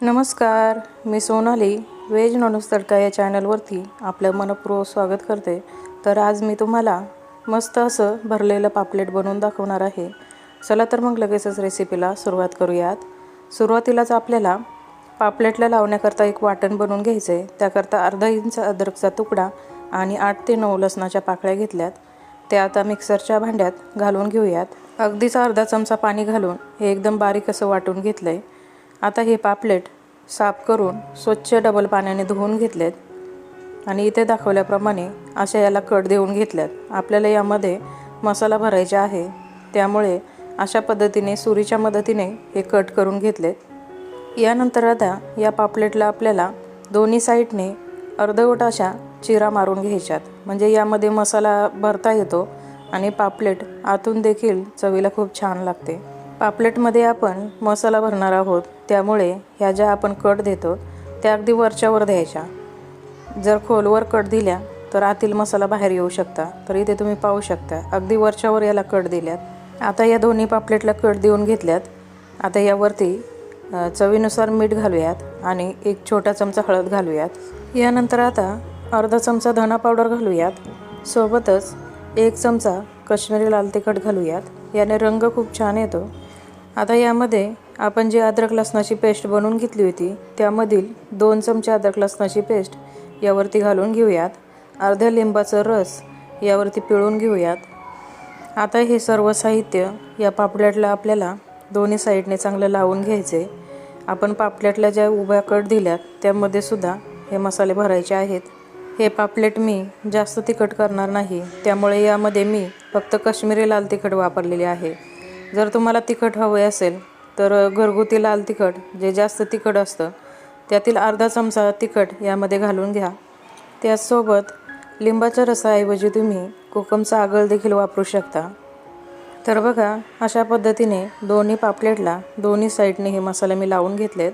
नमस्कार मी Sonali veg non veg तडका या चॅनलवरती आपलं मनपूर्वक स्वागत करते. तर आज मी तुम्हाला मस्त असं भरलेलं पापलेट बनवून दाखवणार आहे. चला तर मग लगेचच रेसिपीला सुरुवात करूयात. सुरुवातीलाच आपल्याला पापलेटला लावण्याकरता एक वाटण बनवून घ्यायचं. आहे त्याकरता अर्धा इंच अद्रकचा तुकडा आणि आठ ते नऊ लसणाच्या पाकळ्या घेतल्यात. त्या आता मिक्सरच्या भांड्यात घालून घेऊयात. अगदीच अर्धा चमचा पाणी घालून हे एकदम बारीक असं वाटून घेतलं आहे आता हे पापलेट साफ करून स्वच्छ डबल पाण्याने धुवून घेतलेत आणि इथे दाखवल्याप्रमाणे अशा याला कट देऊन घेतल्यात. आपल्याला यामध्ये मसाला भरायचा आहे. त्यामुळे अशा पद्धतीने सुरीच्या मदतीने हे कट करून घेतलेत. यानंतर आता या पापलेटला आपल्याला दोन्ही साईडने अर्धवट अशा चिरा मारून घ्यायच्यात. म्हणजे यामध्ये मसाला भरता येतो आणि पापलेट आतून देखील चवीला खूप छान लागते. पापलेटमध्ये आपण मसाला भरणार आहोत. त्यामुळे ह्या ज्या आपण कट देतो त्या अगदी वरच्यावर द्यायच्या. जर खोलवर कट दिल्या तर आतील मसाला बाहेर येऊ शकता. तर इथे तुम्ही पाहू शकता अगदी वरच्यावर याला कट दिल्यात. आता या दोन्ही पापलेटला कट देऊन घेतल्यात. आता यावरती चवीनुसार मीठ घालूयात आणि एक छोटा चमचा हळद घालूयात. यानंतर आता अर्धा चमचा धना पावडर घालूयात. सोबतच एक चमचा कश्मीरी लाल तिखट घालूयात. याने रंग खूप छान येतो. आता यामध्ये आपण जी अद्रक लसणाची पेस्ट बनवून घेतली होती त्यामधील दोन चमचे अद्रक लसणाची पेस्ट यावरती घालून घेऊयात. अर्ध्या लिंबाचं रस यावरती पिळून घेऊयात. आता हे सर्व साहित्य या पापलेटला आपल्याला दोन्ही साईडने चांगलं लावून घ्यायचे आपण पापलेटला ज्या उभ्या कट दिल्यात त्यामध्ये सुद्धा हे मसाले भरायचे आहेत. हे पापलेट मी जास्त तिखट करणार नाही त्यामुळे यामध्ये मी फक्त कश्मीरी लाल तिखट वापरलेले आहे. जर तुम्हाला तिखट हवे असेल तर घरगुती लाल तिखट जे जास्त तिखट असतं त्यातील अर्धा चमचा तिखट यामध्ये घालून घ्या. त्याचसोबत लिंबाच्या रसाऐवजी तुम्ही कोकमचा आगळ देखील वापरू शकता. तर बघा अशा पद्धतीने दोन्ही पापलेटला दोन्ही साईडने हे मसाले मी लावून घेतलेत.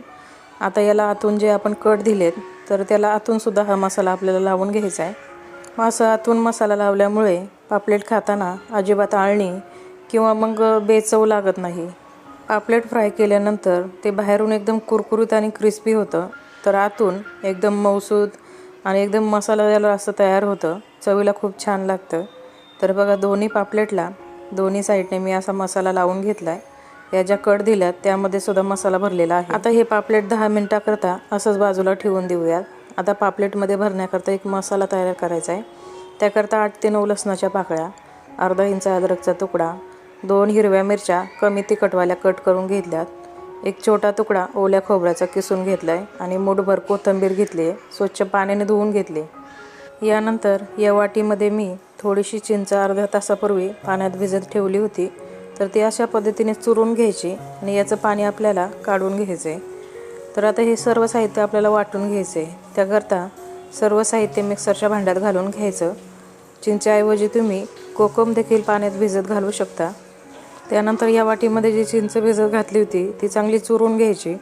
आता याला आतून जे आपण कट दिलेत तर त्याला आतूनसुद्धा हा मसाला आपल्याला लावून घ्यायचा आहे. मग असं आतून मसाला लावल्यामुळे पापलेट खाताना अजिबात आळणी किंवा मग बेचव लागत नाही. पापलेट फ्राय केल्यानंतर ते बाहेरून एकदम कुरकुरीत आणि क्रिस्पी होतं. तर आतून एकदम मऊसूद आणि एकदम मसाला याला असं तयार होतं चवीला खूप छान लागतं. तर बघा दोन्ही पापलेटला दोन्ही साईडने मी असा मसाला लावून घेतला आहे या ज्या कट दिल्यात त्यामध्ये सुद्धा मसाला भरलेला आहे. आता हे पापलेट दहा मिनटाकरता असंच बाजूला ठेवून देऊयात. आता पापलेटमध्ये भरण्याकरता एक मसाला तयार करायचा आहे त्याकरता आठ ते नऊ लसणाच्या पाकळ्या अर्धा इंच अद्रकचा तुकडा दोन हिरव्या मिरच्या कमी तिखटवाल्या कट करून घेतल्यात. एक छोटा तुकडा ओल्या खोबऱ्याचा किसून घेतला आहे आणि मूठभर कोथिंबीर घेतली आहे स्वच्छ पाण्याने धुवून घेतली. यानंतर या वाटीमध्ये मी थोडीशी चिंच अर्ध्या तासापूर्वी पाण्यात भिजत ठेवली होती तर ती अशा पद्धतीने चुरून घ्यायची आणि याचं पाणी आपल्याला काढून घ्यायचं. आहे तर आता हे सर्व साहित्य आपल्याला वाटून घ्यायचं. आहे त्याकरता सर्व साहित्य मिक्सरच्या भांड्यात घालून घ्यायचं. चिंच्याऐवजी तुम्ही कोकम देखील पाण्यात भिजत घालू शकता. त्यानंतर या वाटीमध्ये जी चिंच भिजत घातली होती ती चांगली चुरून घ्यायची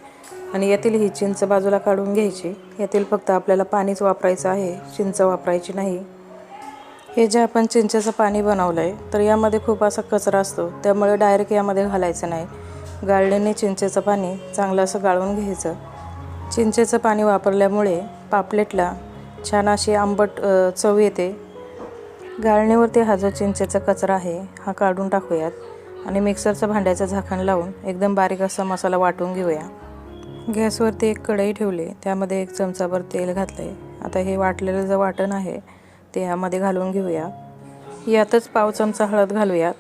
आणि यातील ही चिंच बाजूला काढून घ्यायची. यातील फक्त आपल्याला पाणीच वापरायचं आहे चिंच वापरायची नाही. हे जे आपण चिंचेचं पाणी बनवलं आहे तर यामध्ये खूप असा कचरा असतो त्यामुळे डायरेक्ट यामध्ये घालायचं नाही. गाळणीने चिंचेचं पाणी चांगलं असं गाळून घ्यायचं. चिंचेचं पाणी वापरल्यामुळे पापलेटला छान अशी आंबट चव येते. गाळणीवरती हा जो चिंचेचा कचरा आहे हा काढून टाकूयात. आणि मिक्सरचं भांड्याचं झाकण लावून एकदम बारीक असा मसाला वाटून घेऊया. गॅसवरती एक कढई ठेवली त्यामध्ये एक चमचाभर तेल घातलं आहे आता हे वाटलेलं जे वाटण आहे ते यामध्ये घालून घेऊया. यातच पाव चमचा हळद घालूयात.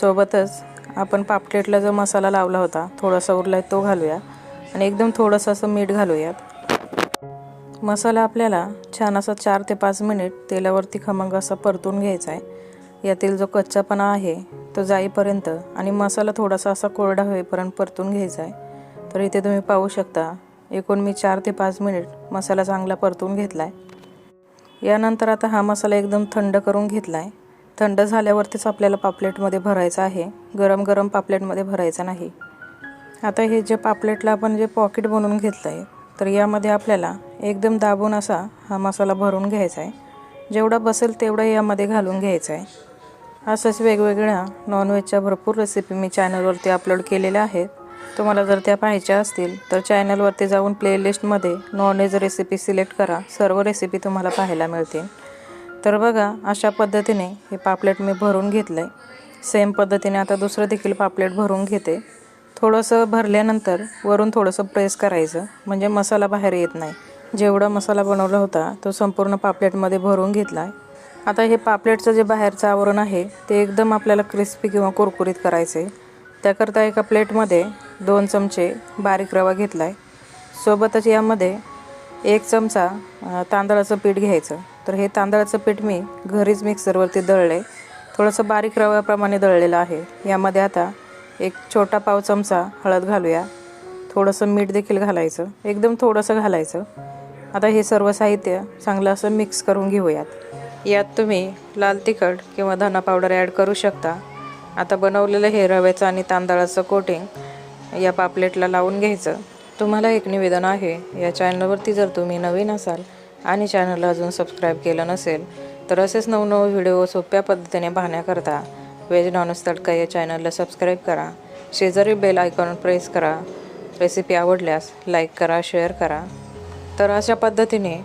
सोबतच आपण पापलेटला जो मसाला लावला होता थोडासा उरला आहे तो घालूया. आणि एकदम थोडंसं असं मीठ घालूयात. मसाला आपल्याला छान असा चार ते पाच मिनिट तेलावरती खमंग असा परतून घ्यायचा आहे यातील जो कच्चापणा आहे तो जाईपर्यंत आणि मसाला थोडासा असा कोरडा होईपर्यंत परतून घ्यायचा आहे. तर इथे तुम्ही पाहू शकता एकूण मी चार ते पाच मिनिट मसाला चांगला परतून घेतला आहे यानंतर आता हा मसाला एकदम थंड करून घेतला आहे थंड झाल्यावरतीच आपल्याला पापलेटमध्ये भरायचा आहे. गरम गरम पापलेटमध्ये भरायचं नाही. आता हे जे पापलेटला आपण जे पॉकेट बनवून घेतलं आहे तर यामध्ये आपल्याला एकदम दाबून असा हा मसाला भरून घ्यायचा आहे. जेवढा बसेल तेवढा यामध्ये घालून घ्यायचा आहे. असंच वेगवेगळ्या नॉनव्हेजच्या भरपूर रेसिपी मी चॅनलवरती अपलोड केलेल्या आहेत. तुम्हाला जर त्या पाहायच्या असतील तर चॅनलवरती जाऊन प्लेलिस्टमध्ये नॉनव्हेज रेसिपी सिलेक्ट करा. सर्व रेसिपी तुम्हाला पाहायला मिळतील. तर बघा अशा पद्धतीने हे पापलेट मी भरून घेतलं आहे सेम पद्धतीने आता दुसरं देखील पापलेट भरून घेते. थोडंसं भरल्यानंतर वरून थोडंसं प्रेस करायचं. म्हणजे मसाला बाहेर येत नाही. जेवढा मसाला बनवला होता तो संपूर्ण पापलेटमध्ये भरून घेतला आहे आता हे पापलेटचं जे बाहेरचं आवरण आहे ते एकदम आपल्याला क्रिस्पी किंवा कुरकुरीत करायचं आहे त्याकरता एका प्लेटमध्ये दोन चमचे बारीक रवा घेतला आहे सोबतच यामध्ये एक चमचा तांदळाचं पीठ घ्यायचं. तर हे तांदळाचं पीठ मी घरीच मिक्सरवरती दळलं आहे थोडंसं बारीक रव्याप्रमाणे दळलेलं आहे. यामध्ये आता एक छोटा पाव चमचा हळद घालूया. थोडंसं मीठ देखील घालायचं. एकदम थोडंसं घालायचं. आता हे सर्व साहित्य चांगलं असं मिक्स करून घेऊयात. यात तुम्ही लाल तिखट किंवा धना पावडर ॲड करू शकता. आता बनवलेलं हे रव्याचं आणि तांदळाचं कोटिंग या पापलेटला लावून घ्यायचं. तुम्हाला एक निवेदन आहे या चॅनलवरती जर तुम्ही नवीन असाल आणि चॅनलला अजून सबस्क्राईब केलं नसेल तर असेच नवनवे व्हिडिओ सोप्या पद्धतीने पाहण्याकरता व्हेज नॉनव्हेज तडका या चॅनलला सबस्क्राईब करा. शेजारी बेल आयकॉन प्रेस करा. रेसिपी आवडल्यास लाईक करा शेअर करा. तर अशा पद्धतीने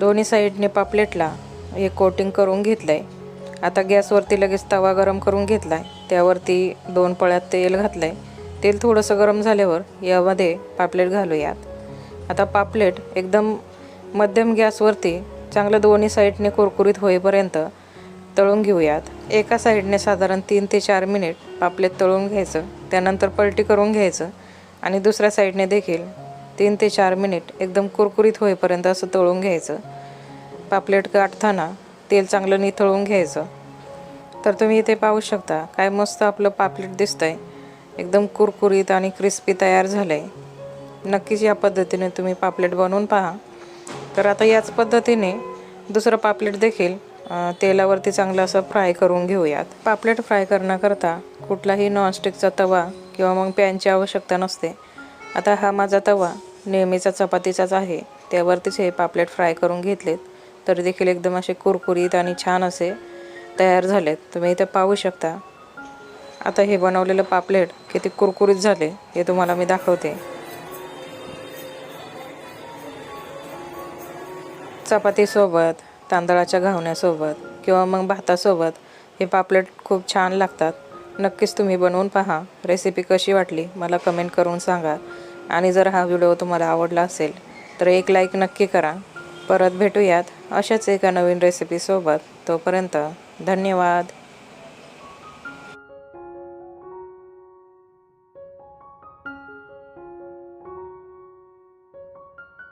दोन्ही साईडने पापलेटला हे कोटिंग करून घेतलं आहे आता गॅसवरती लगेच तवा गरम करून घेतला आहे त्यावरती दोन पळ्यात तेल घातलं आहे तेल थोडंसं गरम झाल्यावर यामध्ये पापलेट घालूयात. आता पापलेट एकदम मध्यम गॅसवरती चांगलं दोन्ही साईडने कुरकुरीत होईपर्यंत तळून घेऊयात. एका साईडने साधारण तीन ते चार मिनिट पापलेट तळून घ्यायचं. त्यानंतर पलटी करून घ्यायचं. आणि दुसऱ्या साईडने देखील तीन ते चार मिनिट एकदम कुरकुरीत होईपर्यंत असं तळून घ्यायचं. पापलेट गाठताना तेल चांगलं निथळून घ्यायचं. तर तुम्ही इथे पाहू शकता काय मस्त आपलं पापलेट दिसतंय. एकदम कुरकुरीत आणि क्रिस्पी तयार झालं आहे नक्कीच या पद्धतीने तुम्ही पापलेट बनवून पहा. तर आता याच पद्धतीने दुसरं पापलेट देखील तेलावरती चांगलं असं फ्राय करून घेऊयात. पापलेट फ्राय करण्याकरता कुठलाही नॉनस्टिकचा तवा किंवा मग पॅनची आवश्यकता नसते. आता हा माझा तवा नेहमीचा चपातीचाच आहे. त्यावरतीच हे पापलेट फ्राय करून घेतलेत. तर देखील एकदम असे कुरकुरीत आणि छान असे तयार झालेत. तुम्ही इथे पाहू शकता. आता हे बनवलेलं पापलेट किती कुरकुरीत झाले हे तुम्हाला मी दाखवते. चपातीसोबत तांदळाच्या घावण्यासोबत किंवा मग भातासोबत हे पापलेट खूप छान लागतात. नक्कीच तुम्ही बनवून पहा. रेसिपी कशी वाटली मला कमेंट करून सांगा. आणि जर हा व्हिडिओ तुम्हाला आवडला असेल तर एक लाईक नक्की करा. परत भेटूयात अशाच एका नवीन रेसिपीसोबत तोपर्यंत धन्यवाद.